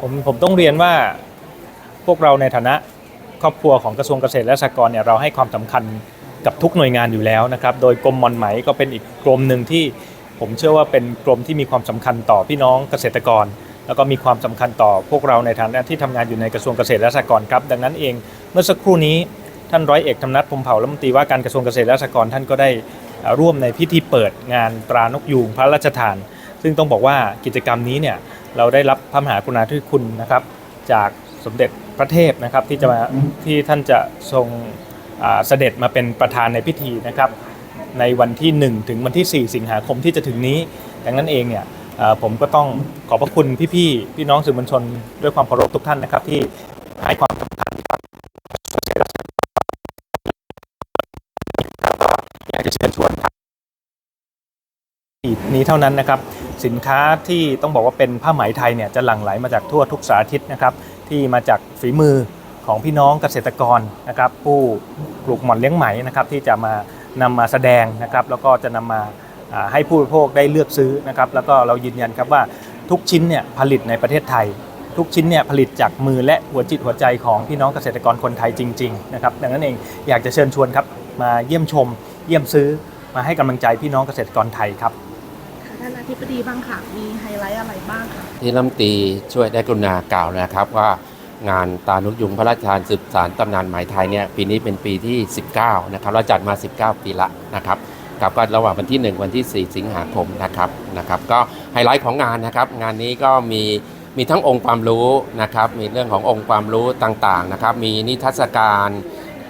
ผมผมต้องเรียนว่าพวกเราในฐานะครอบครัวของกระทรวงเกษตรและสหกรณ์เนี่ยเราให้ความสำคัญกับทุกหน่วยงานอยู่แล้วนะครับ โดยกรมมอนไหมก็เป็นอีกกรมหนึ่งที่ผมเชื่อว่าเป็นกรมที่มีความสำคัญต่อพี่น้องเกษตรกร แล้วก็มีความสำคัญต่อพวกเราในฐานะที่ทำงานอยู่ในกระทรวงเกษตรและสหกรณ์ครับ ดังนั้นเองเมื่อสักครู่นี้ท่านร้อยเอกธรรมนัฐพมเผ่ารัฐมนตรีว่าการกระทรวงเกษตรและสหกรณ์ท่านก็ได้ร่วมในพิธีเปิดงานตรานกยูงพระราชทาน ซึ่งต้องบอกว่ากิจกรรมนี้เนี่ย เราได้รับพระมหากรุณาธิคุณนะครับ จากสมเด็จพระเทพนะครับที่จะมาที่ท่านจะทรงเสด็จมาเป็นประธานในพิธีนะครับ ในวันที่ 1 ถึงวันที่ 4 สิงหาคมที่จะถึงนี้ ดังนั้นเองเนี่ยผมก็ต้องขอบพระคุณพี่ๆพี่น้องสื่อมวลชน ด้วยความเคารพทุกท่านนะครับ ที่ให้ความสำคัญกับอยากจะเชิญชวนครับนี้เท่านั้นนะครับ สินค้าที่ต้องบอกว่าเป็นผ้าไหมไทยเนี่ยจะหลั่งไหลมาจากทั่วทุกสารทิศนะครับที่มาจากฝีมือของพี่น้องเกษตรกรนะครับผู้ปลูกหม่อนเลี้ยงไหมนะครับที่จะมานำมาแสดงนะครับแล้วก็จะนำมาอ่าให้ผู้บริโภคได้เลือกซื้อนะครับแล้วก็เรายืนยันครับว่าทุกชิ้นเนี่ยผลิตในประเทศไทย ทุกชิ้นเนี่ยผลิตจากมือและหัวจิตหัวใจของพี่น้องเกษตรกรคนไทยจริงๆนะครับดังนั้นเองอยากจะเชิญชวนครับมาเยี่ยมชม เยี่ยมซื้อมาให้กำลังใจพี่น้องเกษตรกรไทยครับ ท่านอธิบดีบ้างค่ะ มีไฮไลท์อะไรบ้างคะที่รัฐมตีช่วยได้กรุณากล่าวนะครับว่างานตานุยุงพระราชทานสืบสารตำนานหมายไทยเนี่ยปีนี้เป็นปีที่ 19 นะครับเราจัดมา 19 ปีละนะครับกับก็ระหว่างวันที่ 1 วันที่ 4 สิงหาคมนะครับนะครับก็ไฮไลท์ของงานนะครับ งานนี้ก็มีมีทั้งองค์ความรู้นะครับมีเรื่องขององค์ความรู้ต่างๆนะครับมีนิทรรศการ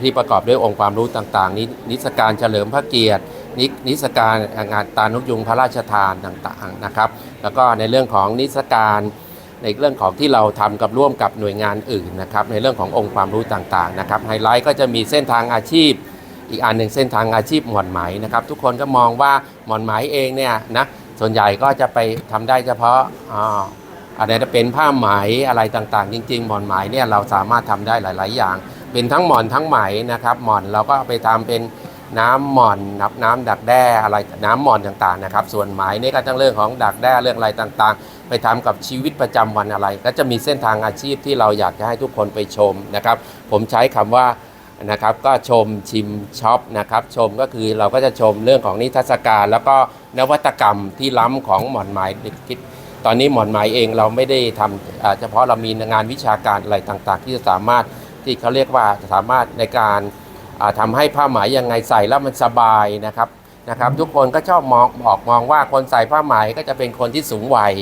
ที่ประกอบด้วยองค์ความรู้ต่างๆนินิทรรศการเฉลิมพระเกียรติ นิทรรศการงานตานุยุงพระราชทานต่างๆนะครับ แล้วก็ในเรื่องของนิทรรศการในเรื่องของที่เราทำกับร่วมกับหน่วยงานอื่นนะครับ ในเรื่องขององค์ความรู้ต่างๆนะครับไฮไลท์ก็จะมีเส้นทางอาชีพ อีกอันหนึ่งเส้นทางอาชีพหมอนไหมนะครับ ทุกคนก็มองว่าหมอนไหมเองเนี่ยนะส่วนใหญ่ก็จะไปทำได้เฉพาะอ่าอะไรจะเป็นผ้าไหมอะไรต่างๆ จริง ๆ หมอนไหมเนี่ยเราสามารถทำได้หลาย ๆ อย่าง เป็นทั้งหมอนทั้งไหมนะครับหมอนเราก็ไปทำเป็น น้ำหมอนน้ำน้ำดักแด้อะไรน้ำหมอนต่างๆนะครับ ส่วนหมนี่ก็ต้งเรื่องของดักแด้เรื่องอะไรต่างๆ ไปทำกับชีวิตประจำวันอะไร ก็จะมีเส้นทางอาชีพที่เราอยากจะให้ทุกคนไปชมนะครับ ผมใช้คำว่านะครับก็ชมชิมช็อปนะครับชมก็คือเราก็จะชมเรื่องของนิทรรศการ แล้วก็นวัตกรรมที่ล้ำของหมอนหมายคิดตอนนี้หมอนหมายเองเราไม่ได้ทำเฉพาะเรามีงานวิชาการอะไรต่างๆ ที่จะสามารถที่เขาเรียกว่าสามารถในการ อ่าทำให้ผ้าไหมยังไงใส่แล้วมันสบายนะครับนะครับ ทุกคนก็ชอบมองบอกมองว่าคนใส่ผ้าไหมก็จะเป็นคนที่สูงวัย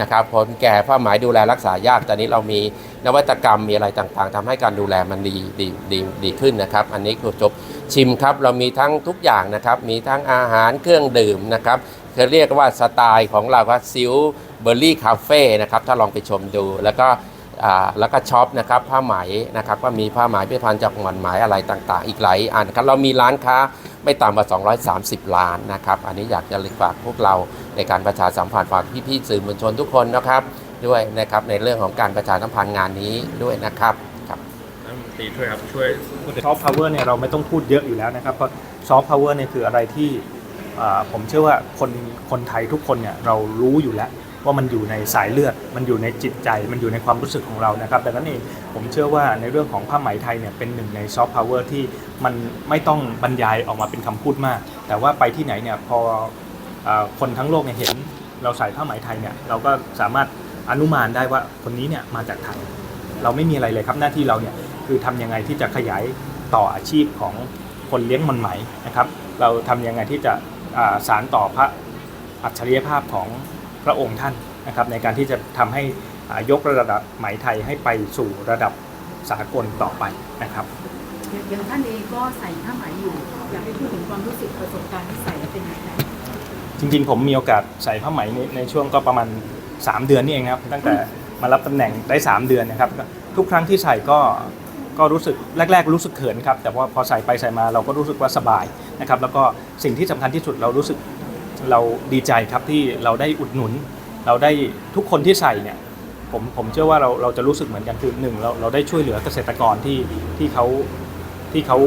นะครับคนแก่ผ้าไหมดูแลรักษายากตอนนี้เรามีนวัตกรรมมีอะไรต่างๆทำให้การดูแลมันดีดีดีดีขึ้นนะครับ อันนี้คือจบชิมครับ เรามีทั้งทุกอย่างนะครับ มีทั้งอาหารเครื่องดื่มนะครับเขาเรียกว่าสไตล์ของเราว่าซิลเบอร์รี่คาเฟ่นะครับถ้าลองไปชมดูแล้วก็อ่า แล้วก็ช็อปนะครับผ้าไหมนะครับก็มีผ้าไหมพิพิธภัณฑ์จากหมอนไหมอะไรต่างๆ อีกหลายอันครับเรามีร้านค้าไม่ต่ำกว่า 230 ล้านนะครับ อันนี้อยากจะฝากพวกเราในการประชาสัมพันธ์ฝากพี่ๆสื่อมวลชนทุกคนนะครับด้วยนะครับในเรื่องของการประชาสัมพันธ์งานนี้ด้วยนะครับครับรัฐมนตรีช่วยครับช่วยซอฟต์พาวเวอร์เนี่ยเราไม่ต้องพูดเยอะอยู่แล้วนะครับเพราะซอฟต์พาวเวอร์เนี่ยคืออะไรที่อ่าผมเชื่อว่าคนคนไทยทุกคนเนี่ยเรารู้อยู่แล้ว ว่ามันอยู่ในสายเลือด มันอยู่ในจิตใจ มันอยู่ในความรู้สึกของเรานะครับดังนั้นเองผมเชื่อว่าในเรื่องของผ้าไหมไทยเนี่ยเป็นหนึ่งในซอฟต์พาวเวอร์ที่มันไม่ต้องบรรยายออกมาเป็นคำพูดมาก แต่ว่าไปที่ไหนเนี่ยพออคนทั้งโลกเนี่ยเห็นเราใส่ผ้าไหมไทยเนี่ยเราก็สามารถอนุมานได้ว่าคนนี้เนี่ยมาจากไทย เราไม่มีอะไรเลยครับหน้าที่เราเนี่ยคือทำยังไงที่จะขยายต่ออาชีพของคนเลี้ยงมันไหมนะครับ เราทำยังไงที่จะสารต่อพระอัจฉริยภาพของ พระองค์ท่านนะครับในการที่จะทำให้อ่ายกระดับไหมไทยให้ไปสู่ระดับสากลต่อไปนะครับอย่างท่านเองก็ใส่ผ้าไหมอยู่อยากให้พูดถึงความรู้สึกประสบการณ์ที่ใส่แล้วเป็นยังไงจริงๆ ผมมีโอกาสใส่ผ้าไหมในในช่วงก็ประมาณ 3 เดือนนี่เองนะครับ ตั้งแต่มารับตำแหน่งได้ 3 เดือนนะครับ ทุกครั้งที่ใส่ก็ก็รู้สึกแรก ๆ รู้สึกเขินครับ แต่ว่าพอใส่ไปใส่มาเราก็รู้สึกว่าสบายนะครับ แล้วก็สิ่งที่สำคัญที่สุดเรารู้สึก เราดีใจครับที่เราได้อุดหนุน เราได้ทุกคนที่ใส่เนี่ยผมผมเชื่อว่าเราเราจะรู้สึกเหมือนกันคือหนึ่งเราเราได้ช่วยเหลือเกษตรกรที่ที่เขาที่เขา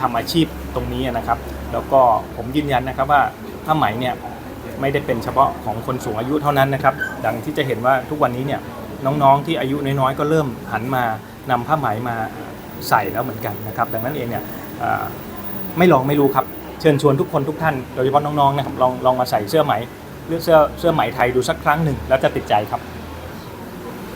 ทำอาชีพตรงนี้นะครับ แล้วก็ผมยืนยันนะครับว่าผ้าไหมเนี่ยไม่ได้เป็นเฉพาะของคนสูงอายุเท่านั้นนะครับ ดังที่จะเห็นว่าทุกวันนี้เนี่ยน้องๆที่อายุน้อยๆก็เริ่มหันมานำผ้าไหมมาใส่แล้วเหมือนกันนะครับ ดังนั้นเองเนี่ยไม่ลองไม่รู้ครับ ชิญชวนทุกคนทุกท่านโดยเฉพาะน้องๆนะครับลองลองมาใส่เสื้อไหมเลือกเสื้อเสื้อไหมไทยดูสักครั้งหนึ่งแล้วจะติดใจครับ